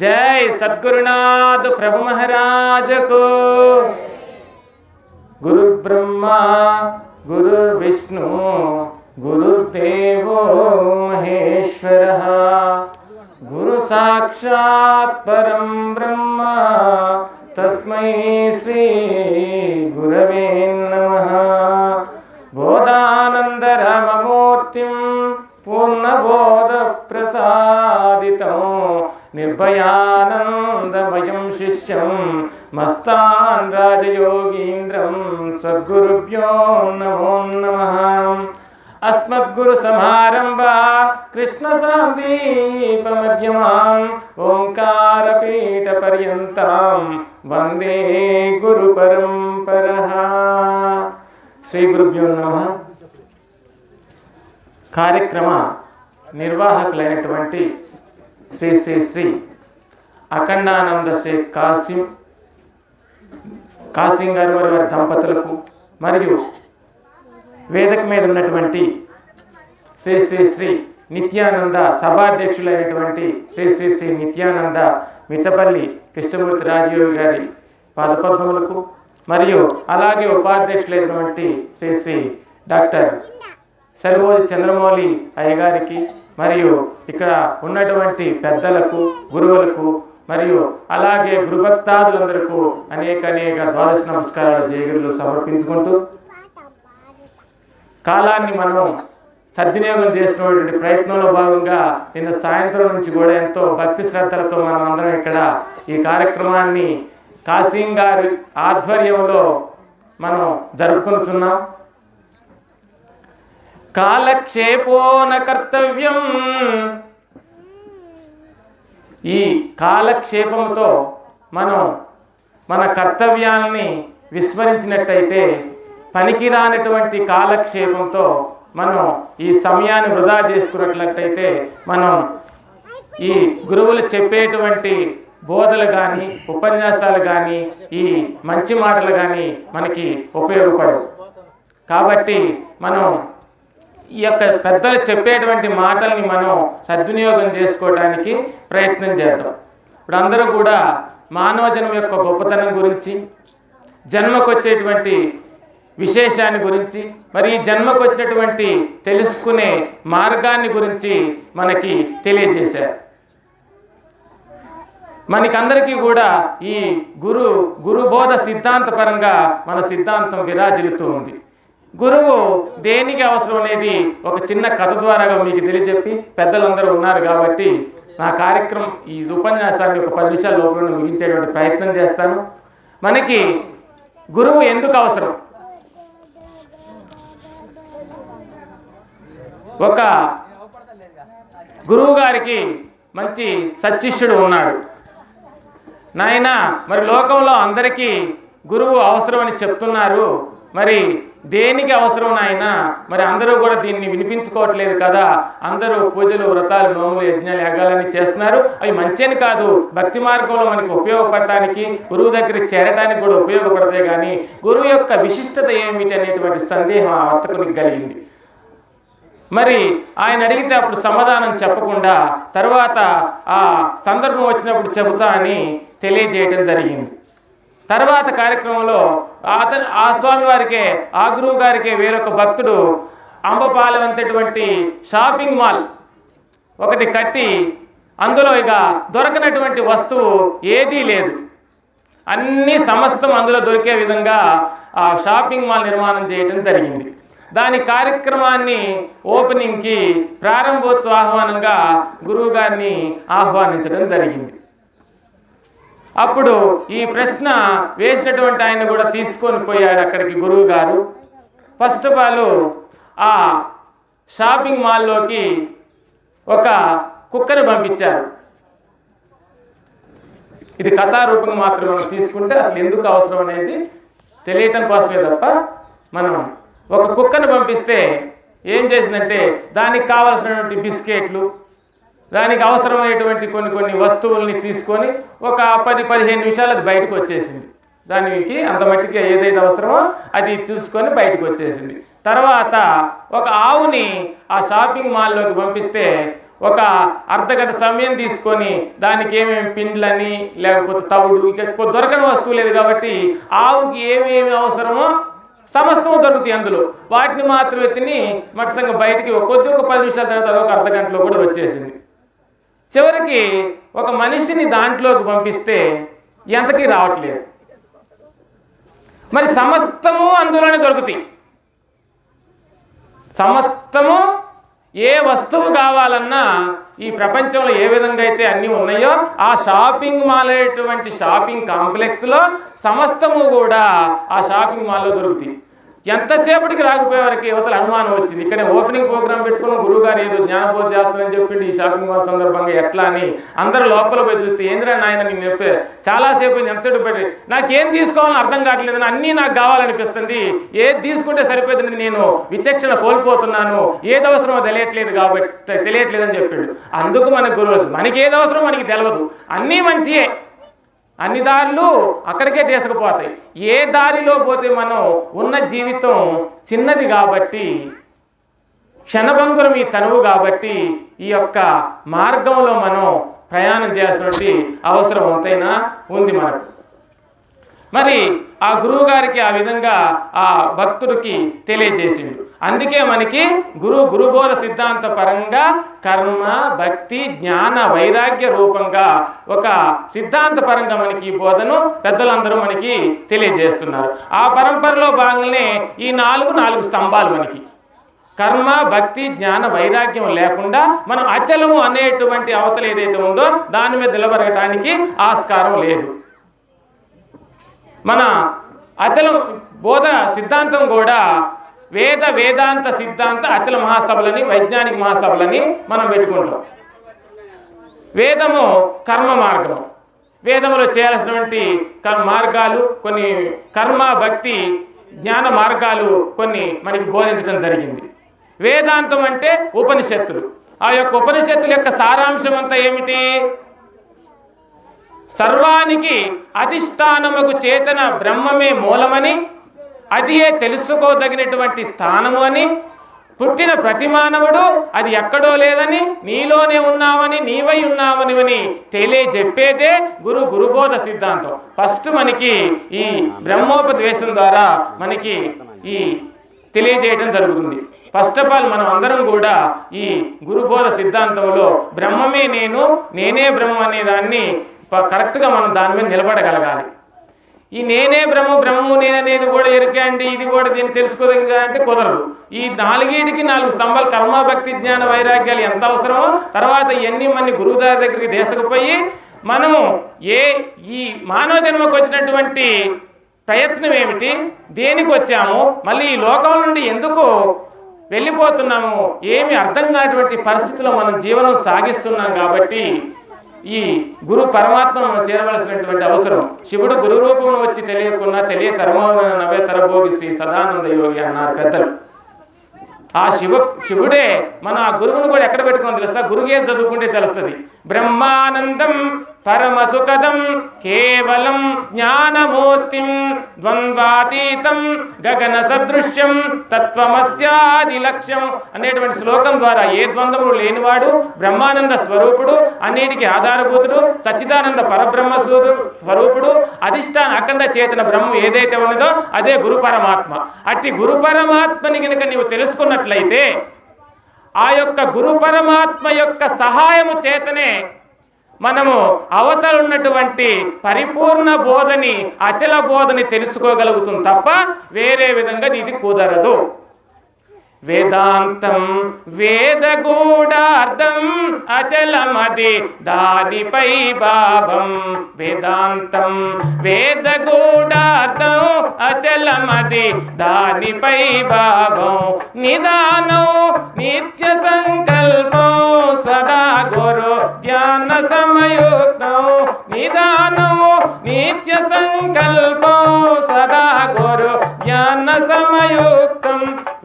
జై సద్గురునాథ్ ప్రభు మహారాజకు. గురు బ్రహ్మ గురు విష్ణు గురుదేవో మహేశ్వర. గురు సాక్షాత్ పరం బ్రహ్మ తస్మై శ్రీ గురవే నమః. బోధానందరమమూర్తిం పూర్ణబోధప్రసాదితం నిర్భయానందమయం శిష్యం మస్తాన్ రాజయోగీంద్రం సద్గురుభ్యో నమో నమ. అస్మద్గురు సమారంభా కృష్ణ సాందీపమధ్యమాం ఓంకారపీఠ పర్యంతం వందే గురు పరంపర శ్రీ గురుభ్యో నమ. కార్యక్రమ నిర్వాహకులైనటువంటి శ్రీ శ్రీ శ్రీ అఖండానంద షేక్ కాసిం కాసిం గారు వారి వారి దంపతులకు మరియు వేదిక మీద ఉన్నటువంటి శ్రీ శ్రీ శ్రీ నిత్యానంద సభాధ్యక్షులైనటువంటి శ్రీ శ్రీ శ్రీ నిత్యానంద మిట్టపల్లి కృష్ణమూర్తి రాజయోగి గారి పాదపద్మములకు మరియు అలాగే ఉపాధ్యక్షులైనటువంటి శ్రీ శ్రీ డాక్టర్ సెలవోలి చంద్రమౌళి అయ్యగారికి మరియు ఇక్కడ ఉన్నటువంటి పెద్దలకు గురువులకు మరియు అలాగే గురుభక్తాదులందరకు అనేక అనేక ద్వాదశ నమస్కారాలు జయగిరులు సమర్పించుకుంటూ కాలాన్ని మనం సద్వినియోగం చేసుకునేటువంటి ప్రయత్నంలో భాగంగా నిన్న సాయంత్రం నుంచి కూడా ఎంతో భక్తి శ్రద్ధలతో మనం అందరం ఇక్కడ ఈ కార్యక్రమాన్ని కాసిం గారి ఆధ్వర్యంలో మనం జరుపుకుంటున్నాం కాలక్షేపోన కర్తవ్యం ఈ కాలక్షేపంతో మనం మన కర్తవ్యాల్ని విస్మరించినట్టయితే పనికిరానటువంటి కాలక్షేపంతో మనం ఈ సమయాన్ని వృధా చేసుకున్నట్లయితే మనం ఈ గురువులు చెప్పేటువంటి బోధలు కానీ ఉపన్యాసాలు కానీ ఈ మంచి మాటలు కానీ మనకి ఉపయోగపడవు. కాబట్టి మనం ఈ యొక్క పెద్దలు చెప్పేటువంటి మాటల్ని మనం సద్వినియోగం చేసుకోవడానికి ప్రయత్నం చేద్దాం. ఇప్పుడు అందరూ కూడా మానవ జన్మ యొక్క గొప్పతనం గురించి జన్మకొచ్చేటువంటి విశేషాన్ని గురించి మరి ఈ జన్మకు వచ్చినటువంటి తెలుసుకునే మార్గాన్ని గురించి మనకి తెలియజేశారు. మనకందరికీ కూడా ఈ గురు గురుబోధ సిద్ధాంతపరంగా మన సిద్ధాంతం విరాజిల్లుతూ ఉంది. గురువు దేనికి అవసరం అనేది ఒక చిన్న కథ ద్వారా మీకు తెలియజెప్పి పెద్దలందరూ ఉన్నారు కాబట్టి నా కార్యక్రమం ఈ ఉపన్యాసాన్ని ఒక పది నిమిషాల లోపల ముగించేటువంటి ప్రయత్నం చేస్తాను. మనకి గురువు ఎందుకు అవసరం? ఒక గురువు గారికి మంచి సత్శిష్యుడు ఉన్నాడు. నాయన మరి లోకంలో అందరికీ గురువు అవసరం అని చెప్తున్నారు. మరి దేనికి అవసరం నాయన? మరి అందరూ కూడా దీన్ని వినిపించుకోవట్లేదు కదా. అందరూ పూజలు వ్రతాలు నోములు యజ్ఞాలు యాగాలని చేస్తున్నారు. అవి మంచిని కాదు. భక్తి మార్గంలో మనకి ఉపయోగపడటానికి గురువు దగ్గర చేరడానికి కూడా ఉపయోగపడతాయి కానీ గురువు యొక్క విశిష్టత ఏమిటి అనేటువంటి సందేహం ఆ వర్తకునికి కలిగింది. మరి ఆయన అడిగితే అప్పుడు సమాధానం చెప్పకుండా తర్వాత ఆ సందర్భం వచ్చినప్పుడు చెబుతా అని తెలియజేయటం జరిగింది. తర్వాత కార్యక్రమంలో అతను ఆ స్వామి వారికే ఆ గురువు గారికే వేరొక భక్తుడు అంబపాలెం అంతటువంటి షాపింగ్ మాల్ ఒకటి కట్టి అందులో ఇక దొరకనటువంటి వస్తువు ఏదీ లేదు. అన్ని సమస్తం అందులో దొరికే విధంగా ఆ షాపింగ్ మాల్ నిర్మాణం చేయడం జరిగింది. దాని కార్యక్రమాన్ని ఓపెనింగ్కి ప్రారంభోత్సవ ఆహ్వానంగా గురువు గారిని ఆహ్వానించడం జరిగింది. అప్పుడు ఈ ప్రశ్న వేసినటువంటి ఆయన కూడా తీసుకొని పోయాడు అక్కడికి గురువు గారు. ఫస్ట్ ఆఫ్ ఆల్ ఆ షాపింగ్ మాల్లోకి ఒక కుక్కను పంపించారు. ఇది కథారూపంగా మాత్రమే మనం తీసుకుంటే అసలు ఎందుకు అవసరం అనేది తెలియటం కోసమే తప్ప మనం ఒక కుక్కను పంపిస్తే ఏం చేసిందంటే దానికి కావాల్సినటువంటి బిస్కెట్లు దానికి అవసరమైనటువంటి కొన్ని కొన్ని వస్తువుల్ని తీసుకొని ఒక పది పదిహేను నిమిషాలు అది బయటకు వచ్చేసింది. దానికి అంత మట్టికి ఏదైతే అవసరమో అది చూసుకొని బయటకు వచ్చేసింది. తర్వాత ఒక ఆవుని ఆ షాపింగ్ మాల్లోకి పంపిస్తే ఒక అర్ధగంట సమయం తీసుకొని దానికి ఏమేమి పిండ్లని లేకపోతే తవుడు ఇక దొరకని వస్తువు లేదు కాబట్టి ఆవుకి ఏమేమి అవసరమో సమస్తము దొరుకుతాయి అందులో. వాటిని మాత్రమే తిని మటసంగా బయటికి కొద్ది ఒక పది నిమిషాల తర్వాత ఒక అర్ధ గంటలో కూడా వచ్చేసింది. చివరికి ఒక మనిషిని దాంట్లోకి పంపిస్తే ఎంతకీ రావట్లేదు. మరి సమస్తము అందులోనే దొరుకుతాయి. సమస్తము ఏ వస్తువు కావాలన్నా ఈ ప్రపంచంలో ఏ విధంగా అయితే అన్నీ ఉన్నాయో ఆ షాపింగ్ మాల్ అటువంటి షాపింగ్ కాంప్లెక్స్లో సమస్తము కూడా ఆ షాపింగ్ మాల్లో దొరుకుతాయి. ఎంతసేపటికి రాకపోయేవారికి యువతల అనుమానం వచ్చింది. ఇక్కడ ఓపెనింగ్ ప్రోగ్రామ్ పెట్టుకున్న గురువుగారు ఏదో జ్ఞానబోధ చేస్తారని చెప్పిండి ఈ షాపింగ్ మాల్ సందర్భంగా ఎట్లా అని అందరూ లోపల పోయి చూస్తే ఏంద్రా నాయన నేను చెప్పే? చాలాసేపు ఎంతసేపు పెట్టి నాకేం తీసుకోవాలని అర్థం కావట్లేదు అన్నీ నాకు కావాలనిపిస్తుంది. ఏది తీసుకుంటే సరిపోతుంది నేను విచక్షణ కోల్పోతున్నాను. ఏది అవసరమో తెలియట్లేదు కాబట్టి తెలియట్లేదని చెప్పిండు. అందుకు మన గురువు మనకి ఏది అవసరం మనకి తెలియదు అన్నీ మంచియే. అన్ని దారులు అక్కడికే తీసుకుపోతాయి. ఏ దారిలో పోతే మనం ఉన్న జీవితం చిన్నది కాబట్టి క్షణభంగురం ఈ తనువు కాబట్టి ఈ యొక్క మార్గంలో మనం ప్రయాణం చేయాల్సినటువంటి అవసరం ఎంతైనా ఉంది మనకు. మరి ఆ గురువు గారికి ఆ విధంగా ఆ భక్తుడికి తెలియజేసిండు. అందుకే మనకి గురు గురుబోధ సిద్ధాంత పరంగా కర్మ భక్తి జ్ఞాన వైరాగ్య రూపంగా ఒక సిద్ధాంత పరంగా మనకి ఈ బోధను పెద్దలందరూ మనకి తెలియజేస్తున్నారు. ఆ పరంపరలో భాగంగానే ఈ నాలుగు నాలుగు స్తంభాలు మనకి. కర్మ భక్తి జ్ఞాన వైరాగ్యం లేకుండా మనం అచలము అనేటువంటి అవతల ఏదైతే ఉందో దాని మీద నిలబడటానికి ఆస్కారం లేదు. మన అచలం బోధ సిద్ధాంతం కూడా వేద వేదాంత సిద్ధాంత అచల మహాసభలని వైజ్ఞానిక మహాసభలని మనం పెట్టుకుంటాం. వేదము కర్మ మార్గము. వేదములో చేయాల్సినటువంటి కర్ మార్గాలు కొన్ని కర్మ భక్తి జ్ఞాన మార్గాలు కొన్ని మనకి బోధించడం జరిగింది. వేదాంతం అంటే ఉపనిషత్తులు. ఆ యొక్క ఉపనిషత్తుల యొక్క సారాంశం అంతా ఏమిటి? సర్వానికి అధిష్టానముకు చేతన బ్రహ్మమే మూలమని అదియే తెలుసుకోదగినటువంటి స్థానము అని? పుట్టిన ప్రతి మానవుడు అది ఎక్కడో లేదని నీలోనే ఉన్నావని నీవై ఉన్నావని అని తెలియజెప్పేదే గురు గురుబోధ సిద్ధాంతం. ఫస్ట్ మనకి ఈ బ్రహ్మోపదేశం ద్వారా మనకి ఈ తెలియజేయటం జరుగుతుంది. ఫస్ట్ ఆఫ్ ఆల్ మనం అందరం కూడా ఈ గురుబోధ సిద్ధాంతంలో బ్రహ్మమే నేను నేనే బ్రహ్మ అనే దాన్ని కరెక్ట్గా మనం దాని మీద నిలబడగలగాలి. ఈ నేనే బ్రహ్మ బ్రహ్మము నేననేది కూడా ఎరికే అండి ఇది కూడా దీన్ని తెలుసుకోదగిన అంటే కుదరదు. ఈ నాలుగేటికి నాలుగు స్తంభాలు కర్మ భక్తి జ్ఞాన వైరాగ్యాలు ఎంత అవసరమో తర్వాత ఇవన్నీ మన గురువుదారి దగ్గరికి తీసుకుపోయి మనము ఏ ఈ మానవ జన్మకు వచ్చినటువంటి ప్రయత్నం ఏమిటి దేనికి వచ్చాము మళ్ళీ ఈ లోకం నుండి ఎందుకు వెళ్ళిపోతున్నాము ఏమి అర్థం కానటువంటి పరిస్థితిలో మనం జీవనం సాగిస్తున్నాం కాబట్టి ఈ గురు పరమాత్మ మనం చేరవలసినటువంటి అవసరం. శివుడు గురు రూపంలో వచ్చి తెలియకున్నా తెలియ కర్మమైన నవే తరభోగి శ్రీ సదానంద యోగి అన్నారు పెద్దలు. ఆ శివ శివుడే మన ఆ గురువును కూడా ఎక్కడ పెట్టుకుని తెలుస్తా? గురుగే చదువుకుంటే తెలుస్తుంది. బ్రహ్మానందం పరమ సుఖదం కేవలం జ్ఞానమూర్తిం ద్వంద్వాతీతం గగన సదృశ్యం తత్వమస్యాది లక్ష్యం అనేటువంటి శ్లోకం ద్వారా ఏ ద్వంద్వము లేనివాడు బ్రహ్మానంద స్వరూపుడు అన్నిటికీ ఆధారభూతుడు సచ్చిదానంద పరబ్రహ్మ స్వరూపుడు అధిష్టాన అఖండ చేతన బ్రహ్మ ఏదైతే ఉన్నదో అదే గురు పరమాత్మ. అట్టి గురు పరమాత్మని కనుక నీవు తెలుసుకున్నట్లయితే ఆ యొక్క గురు పరమాత్మ యొక్క సహాయము చేతనే మనము అవతలున్నటువంటి పరిపూర్ణ బోధని అచల బోధని తెలుసుకోగలుగుతుంది తప్ప వేరే విధంగా ఇది కుదరదు. వేదాంతం వేదగూఢార్థం అచలమది దానిపై భావం. వేదాంతం వేదగూఢార్థం అచలమది దానిపై భావం. నిదానం నిత్య సంకల్పం సదా గురు ధ్యాన సమయుక్తం. నిదానం నిత్య సంకల్పం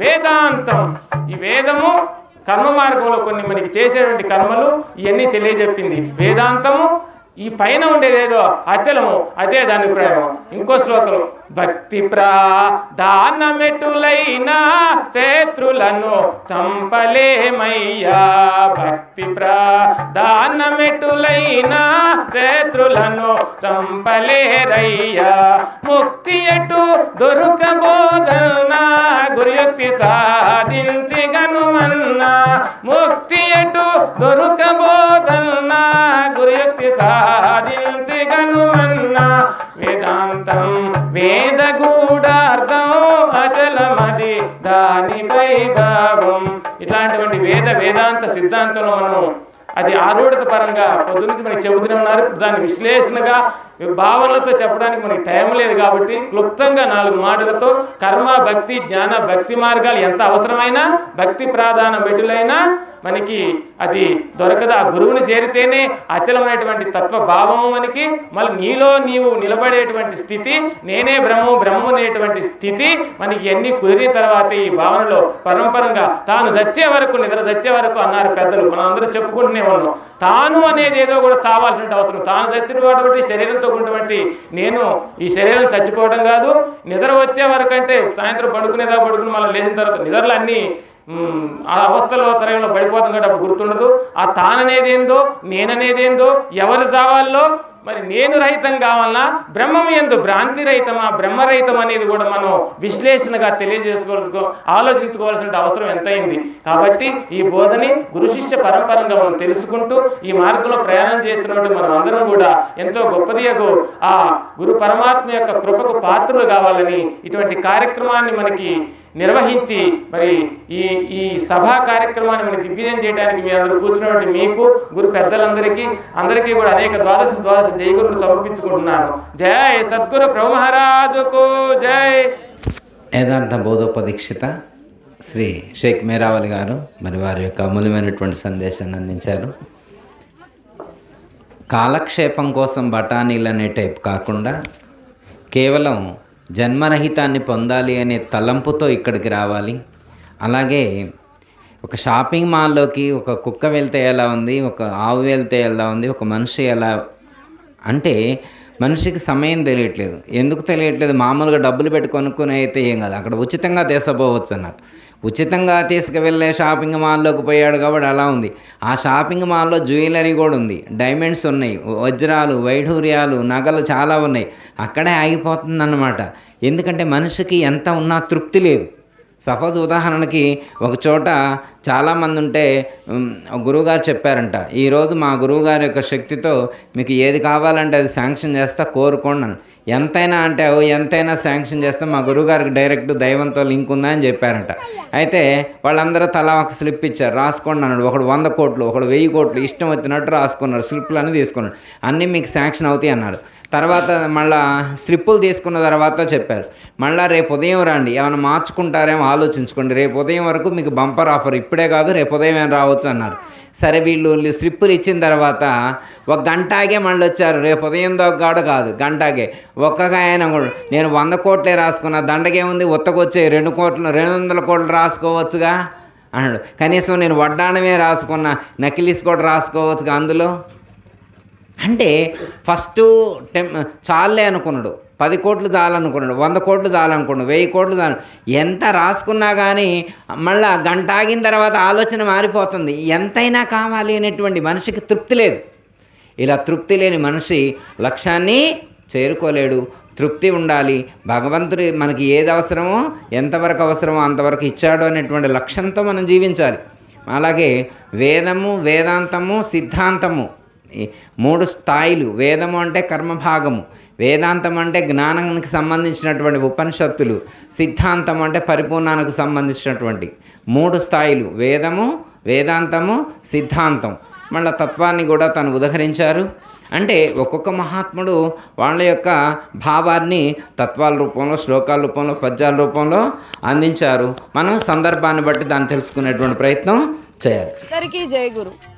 వేదాంతం. ఈ వేదము కర్మ మార్గంలో కొన్ని మనకి చేసేటువంటి కర్మలు ఇవన్నీ తెలియజెప్పింది. వేదాంతము ఈ పైన ఉండేదేదో అచలము అదే దాని అభిప్రాయం ఇంకో శ్లోకం భక్తి ప్రాదానమెటులైన శత్రులను చంపలేమయ్యా. భక్తి ప్రాదానమెటులైన శత్రులను చంపలేరయ్యా. ముక్తి ఎటు దొరకబోదన్నా గురుయుక్తి సాధించి గనుమన్నా ముక్తి ఎటు దొరకబోదన్నా గురుయుక్తి సా గనుమన్నా వేదాంతం వేద గూఢార్థం అచలమది. దానిపై భావం. ఇట్లాంటివంటి వేద వేదాంత సిద్ధాంతంలో మనం అది ఆరూఢత పరంగా పొద్దున్నది మనకి చెబుతూనే ఉన్నారు. దాని విశ్లేషణగా భావనలతో చెప్పడానికి మనకి టైం లేదు కాబట్టి క్లుప్తంగా నాలుగు మాటలతో కర్మ భక్తి జ్ఞాన భక్తి మార్గాలు ఎంత అవసరమైనా భక్తి ప్రాధాన మెటులైనా మనకి అది దొరకదు. ఆ గురువుని చేరితేనే అచలమైనటువంటి తత్వ భావము మనకి. మళ్ళీ నీలో నీవు నిలబడేటువంటి స్థితి నేనే బ్రహ్మము బ్రహ్మము అనేటువంటి స్థితి మనకి ఎన్ని కుదిరిన తర్వాత ఈ భావనలో పరంపరంగా తాను చచ్చే వరకు నిద్ర చచ్చే వరకు అన్నారు పెద్దలు. మనం అందరూ చెప్పుకుంటూనే ఉన్నాం. తాను అనేది ఏదో కూడా చావాల్సిన అవసరం. తాను చచ్చిన చచ్చినటువంటి శరీరంతో ఉన్నటువంటి నేను ఈ శరీరం చచ్చిపోవడం కాదు నిద్ర వచ్చే వరకు అంటే సాయంత్రం పడుకునేదా పడుకుని మళ్ళీ లేచిన తర్వాత నిద్రలు అన్నీ ఆ అవస్థలో తరంలో పడిపోతాం కాబట్టి అప్పుడు గుర్తుండదు. ఆ తాననేది ఏందో నేననేది ఏందో ఎవరు చావాలో మరి నేను రహితం కావాలన్నా బ్రహ్మం ఎందు భ్రాంతి రహితమా? బ్రహ్మరహితం అనేది కూడా మనం విశ్లేషణగా తెలియజేసుకోవాల్సిన ఆలోచించుకోవాల్సిన అవసరం ఎంతైంది? కాబట్టి ఈ బోధని గురు శిష్య పరంపరంగా మనం తెలుసుకుంటూ ఈ మార్గంలో ప్రయాణం చేస్తున్నట్టు మనం అందరం కూడా ఎంతో గొప్పదియగు ఆ గురు పరమాత్మ యొక్క కృపకు పాత్రలు కావాలని ఇటువంటి కార్యక్రమాన్ని మనకి నిర్వహించి మరి ఈ ఈ సభా కార్యక్రమాన్ని మరి దిగ్విజయం చేయడానికి మీ అందరూ కూర్చున్నటువంటి మీకు గురు పెద్దలందరికీ అందరికీ కూడా అనేక ద్వాదశ ద్వాదశ జయ గురులు సమర్పించుకుంటున్నాను. జై సద్గురు ప్రభు మహారాజుకు జై. వేదాంత బోధోపదీక్షిత శ్రీ షేక్ మేరావల్ గారు మరి వారి యొక్క అమూల్యమైనటువంటి సందేశాన్ని అందించారు. కాలక్షేపం కోసం బఠానీలు అనే టైప్ కాకుండా కేవలం జన్మరహితాన్ని పొందాలి అనే తలంపుతో ఇక్కడికి రావాలి. అలాగే ఒక షాపింగ్ మాల్లోకి ఒక కుక్క వెళ్తే ఎలా ఉంది? ఒక ఆవు వెళ్తే ఎలా ఉంది? ఒక మనిషి ఎలా అంటే మనిషికి సమయం తెలియట్లేదు. ఎందుకు తెలియట్లేదు? మామూలుగా డబ్బులు పెట్టి కొనుక్కుని అయితే ఏం కాదు. అక్కడ ఉచితంగా తీసుకుపోవచ్చు అన్నారు. ఉచితంగా తీసుకువెళ్ళే షాపింగ్ మాల్లోకి పోయాడు కాబట్టి అలా ఉంది. ఆ షాపింగ్ మాల్లో జ్యువెలరీ కూడా ఉంది. డైమండ్స్ ఉన్నాయి. వజ్రాలు వైఢూర్యాలు నగలు చాలా ఉన్నాయి. అక్కడే ఆగిపోతుంది అన్నమాట ఎందుకంటే మనిషికి ఎంత ఉన్నా తృప్తి లేదు. సపోజ్ ఉదాహరణకి ఒక చోట చాలామంది ఉంటే గురువుగారు చెప్పారంట ఈరోజు మా గురువుగారి యొక్క శక్తితో మీకు ఏది కావాలంటే అది శాంక్షన్ చేస్తా కోరుకోండి ఎంతైనా అంటే ఓ ఎంతైనా శాంక్షన్ చేస్తే మా గురువుగారికి డైరెక్ట్ దైవంతో లింక్ ఉందా అని చెప్పారంట. అయితే వాళ్ళందరూ తలా ఒక స్లిప్ ఇచ్చారు రాసుకోండి అన్నాడు. ఒకడు వంద కోట్లు ఒకడు వెయ్యి కోట్లు ఇష్టం వచ్చినట్టు రాసుకున్నారు స్లిప్లు అని తీసుకున్నాడు. అన్నీ మీకు శాంక్షన్ అవుతాయి అన్నారు తర్వాత మళ్ళా స్ట్రిప్పులు తీసుకున్న తర్వాత చెప్పారు. మళ్ళీ రేపు ఉదయం రండి. ఏమైనా మార్చుకుంటారేమో ఆలోచించుకోండి. రేపు ఉదయం వరకు మీకు బంపర్ ఆఫర్. ఇప్పుడే కాదు రేపు ఉదయం ఏం రావచ్చు అన్నారు. సరే వీళ్ళు స్ట్రిప్పులు స్లిప్పులు ఇచ్చిన తర్వాత ఒక గంటాగే మళ్ళీ వచ్చారు. రేపు ఉదయం దాకా కాదు గంటాగే ఒక్క ఆయన కూడా నేను వంద కోట్లే రాసుకున్నా దండకేముంది ఉత్తకొచ్చే రెండు కోట్లు రెండు వందల కోట్లు రాసుకోవచ్చుగా? అన్నాడు. కనీసం నేను వడ్డాణమే రాసుకున్నా నకిలీస్ కూడా రాసుకోవచ్చుగా అందులో? అంటే ఫస్ట్ టెం చాలే అనుకున్నాడు. పది కోట్లు దాలనుకున్నాడు. వంద కోట్లు దాలనుకున్నాడు. వెయ్యి కోట్లు దాని ఎంత రాసుకున్నా కానీ మళ్ళా గంట ఆగిన తర్వాత ఆలోచన మారిపోతుంది. ఎంతైనా కావాలి అనేటువంటి మనిషికి తృప్తి లేదు. ఇలా తృప్తి లేని మనిషి లక్ష్యాన్ని చేరుకోలేడు. తృప్తి ఉండాలి. భగవంతుడు మనకి ఏది అవసరమో ఎంతవరకు అవసరమో అంతవరకు ఇచ్చాడు అనేటువంటి లక్ష్యంతో మనం జీవించాలి. అలాగే వేదము వేదాంతము సిద్ధాంతము మూడు స్థాయిలు వేదము అంటే కర్మభాగము వేదాంతం అంటే జ్ఞానానికి సంబంధించినటువంటి ఉపనిషత్తులు సిద్ధాంతం అంటే పరిపూర్ణానికి సంబంధించినటువంటి మూడు స్థాయిలు వేదము వేదాంతము సిద్ధాంతం. మళ్ళీ తత్వాన్ని కూడా తను ఉదహరించారు. అంటే ఒక్కొక్క మహాత్ముడు వాళ్ళ యొక్క భావాన్ని తత్వాల రూపంలో శ్లోకాల రూపంలో పద్యాల రూపంలో అందించారు. మనం సందర్భాన్ని బట్టి దాన్ని తెలుసుకునేటువంటి ప్రయత్నం చేయాలి. అందరికీ జయ గురు.